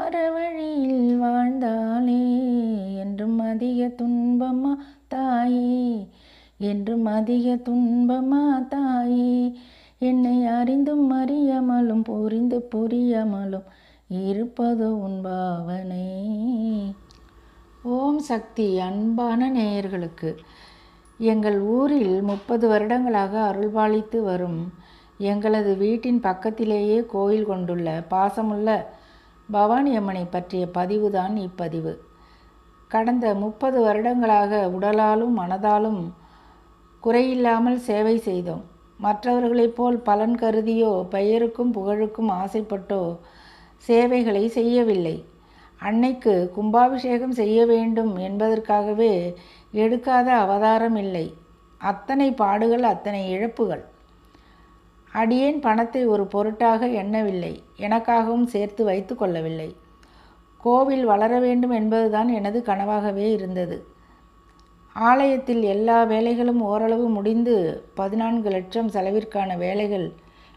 அறவழியில் வாழ்ந்தாளே என்றும் அதிக துன்பமா தாயே என்றும் அதிக துன்பமா தாயே. என்னை அறிந்தும் அறியாமலும் புரிந்து புரியாமலும் இருப்பது உன் பாவனை. ஓம் சக்தி அன்பான நேயர்களுக்கு எங்கள் ஊரில் முப்பது வருடங்களாக அருள்பாலித்து வரும் எங்களது வீட்டின் பக்கத்திலேயே கோயில் கொண்டுள்ள பாசமுள்ள பவானி அம்மனை பற்றிய பதிவுதான் இப்பதிவு. கடந்த முப்பது வருடங்களாக உடலாலும் மனதாலும் குறையில்லாமல் சேவை செய்தோம். மற்றவர்களைப் போல் பலன் கருதியோ பெயருக்கும் புகழுக்கும் ஆசைப்பட்டோ சேவைகளை செய்யவில்லை. அன்னைக்கு கும்பாபிஷேகம் செய்ய வேண்டும் என்பதற்காகவே எடுக்காத அவதாரம் இல்லை. அத்தனை பாடுகள் அத்தனை இழப்புகள். அடியேன் பணத்தை ஒரு பொருட்டாக எண்ணவில்லை. எனக்காகவும் சேர்த்து வைத்து கொள்ளவில்லை. கோவில் வளர வேண்டும் என்பதுதான் எனது கனவாகவே இருந்தது. ஆலயத்தில் எல்லா வேலைகளும் ஓரளவு முடிந்து பதினான்கு லட்சம் செலவிற்கான வேலைகள்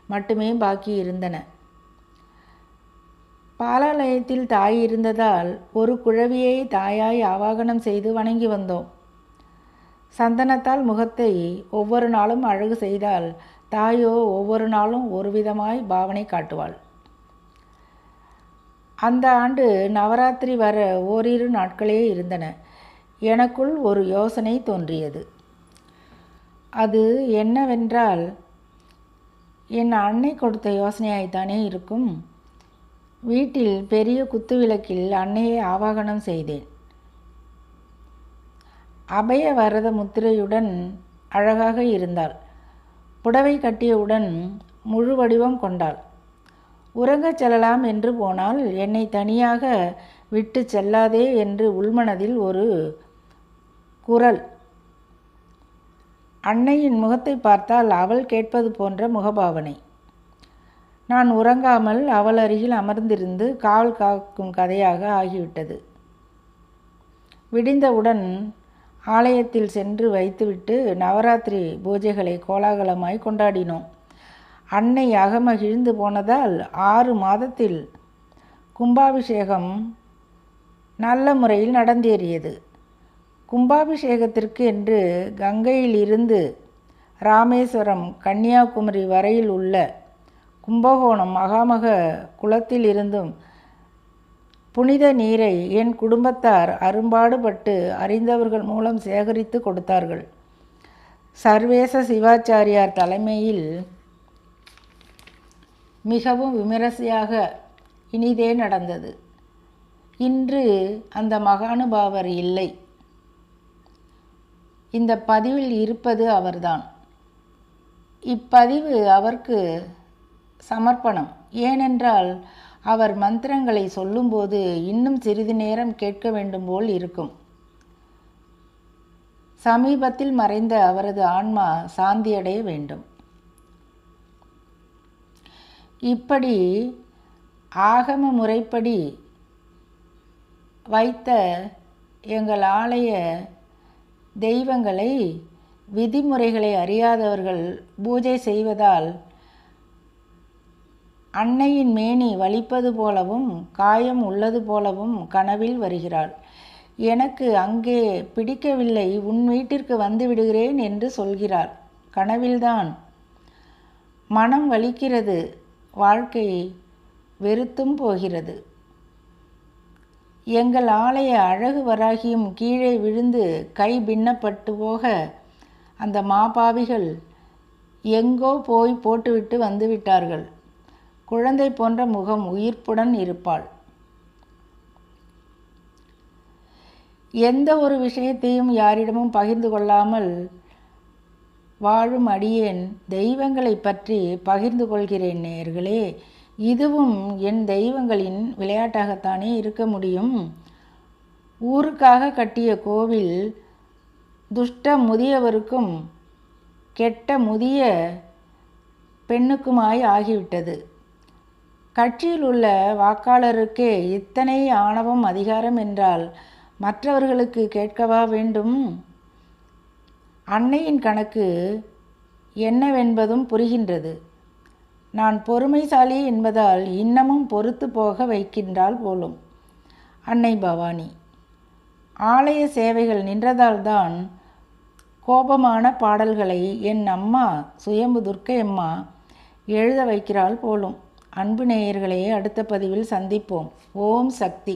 மட்டுமே பாக்கி இருந்தன. பாலாலயத்தில் தாய் இருந்ததால் ஒரு குழவியை தாயாய் ஆவாகனம் செய்து வணங்கி வந்தோம். சந்தனத்தால் முகத்தை ஒவ்வொரு நாளும் அழகு செய்தால் தாயோ ஒவ்வொரு நாளும் ஒரு விதமாய் பாவனை காட்டுவாள். அந்த ஆண்டு நவராத்திரி வர ஓரிரு நாட்களே இருந்தன. எனக்குள் ஒரு யோசனை தோன்றியது. அது என்னவென்றால் என் அன்னை கொடுத்த யோசனையாய்த்தானே இருக்கும். வீட்டில் பெரிய குத்துவிளக்கில் அன்னையை ஆவாகனம் செய்தேன். அபய வரத முத்திரையுடன் அழகாக இருந்தாள். புடவை கட்டியவுடன் முழு வடிவம் கொண்டாள். உறங்கச் செல்லலாம் என்று போனால் என்னை தனியாக விட்டு செல்லாதே என்று உள்மனதில் ஒரு குரல். அன்னையின் முகத்தை பார்த்தால் அவள் கேட்பது போன்ற முகபாவனை. நான் உறங்காமல் அவள் அருகில் அமர்ந்திருந்து காவல் காக்கும் கதையாக ஆகிவிட்டது விடிந்தவுடன் ஆலயத்தில் சென்று வைத்துவிட்டு நவராத்திரி பூஜைகளை கோலாகலமாய் கொண்டாடினோம். அன்னை அகமகிழ்ந்து போனதால் ஆறு மாதத்தில் கும்பாபிஷேகம் நல்ல முறையில் நடந்தேறியது. கும்பாபிஷேகத்திற்கு என்று கங்கையில் இருந்து ராமேஸ்வரம் கன்னியாகுமரி வரையில் உள்ள கும்பகோணம் மகாமக குளத்தில் இருந்தும் புனித நீரை என் குடும்பத்தார் அரும்பாடுபட்டு அறிந்தவர்கள் மூலம் சேகரித்து கொடுத்தார்கள். சர்வேச சிவாச்சாரியார் தலைமையில் மிகவும் விமரிசையாக இனிதே நடந்தது. இன்று அந்த மகானுபாவர் இல்லை. இந்த பதிவில் இருப்பது அவர்தான். இப்பதிவு அவருக்கு சமர்ப்பணம். ஏனென்றால் அவர் மந்திரங்களை சொல்லும்போது இன்னும் சிறிது நேரம் கேட்க வேண்டும் போல் இருக்கும். சமீபத்தில் மறைந்த அவரது ஆன்மா சாந்தியடைய வேண்டும். இப்படி ஆகம முறைப்படி வைத்த எங்கள் ஆலய தெய்வங்களை விதிமுறைகளை அறியாதவர்கள் பூஜை செய்வதால் அன்னையின் மேனி வலிப்பது போலவும் காயம் உள்ளது போலவும் கனவில் வருகிறாள். எனக்கு அங்கே பிடிக்கவில்லை உன் வீட்டிற்கு வந்து விடுகிறேன் என்று சொல்கிறார் கனவில்தான். மனம் வலிக்கிறது வாழ்க்கை வெறுத்தும் போகிறது. எங்கள் ஆலய அழகு வராகியும் கீழே விழுந்து கை பின்னப்பட்டு போக அந்த மாபாவிகள் எங்கோ போய் போட்டுவிட்டு வந்து விட்டார்கள். குழந்தை போன்ற முகம் உயிர்ப்புடன் இருப்பாள். எந்த ஒரு விஷயத்தையும் யாரிடமும் பகிர்ந்து கொள்ளாமல் வாழும் அடியேன். தெய்வங்களை பற்றி பகிர்ந்து கொள்கிறேன் நேர்களே இதுவும் என் தெய்வங்களின் விளையாட்டாகத்தானே இருக்க முடியும். ஊருக்காக கட்டிய கோவில் துஷ்ட முதியவருக்கும் கெட்ட முதிய பெண்ணுக்குமாய் ஆகிவிட்டது. கட்சியில் உள்ள வாக்காளருக்கே இத்தனை ஆணவம் அதிகாரம் என்றால் மற்றவர்களுக்கு கேட்கவா வேண்டும்? அன்னையின் கணக்கு என்னவென்பதும் புரிகின்றது. நான் பொறுமைசாலி என்பதால் இன்னமும் பொறுத்து போக வைக்கின்றாள் போலும். அன்னை பவானி ஆலய சேவைகள் நின்றதால்தான் கோபமான பாடல்களை என் அம்மா சுயம்பு துர்க்கையம்மா எழுத வைக்கிறாள் போலும். அன்பு நேயர்களே அடுத்த பதிவில் சந்திப்போம். ஓம் சக்தி.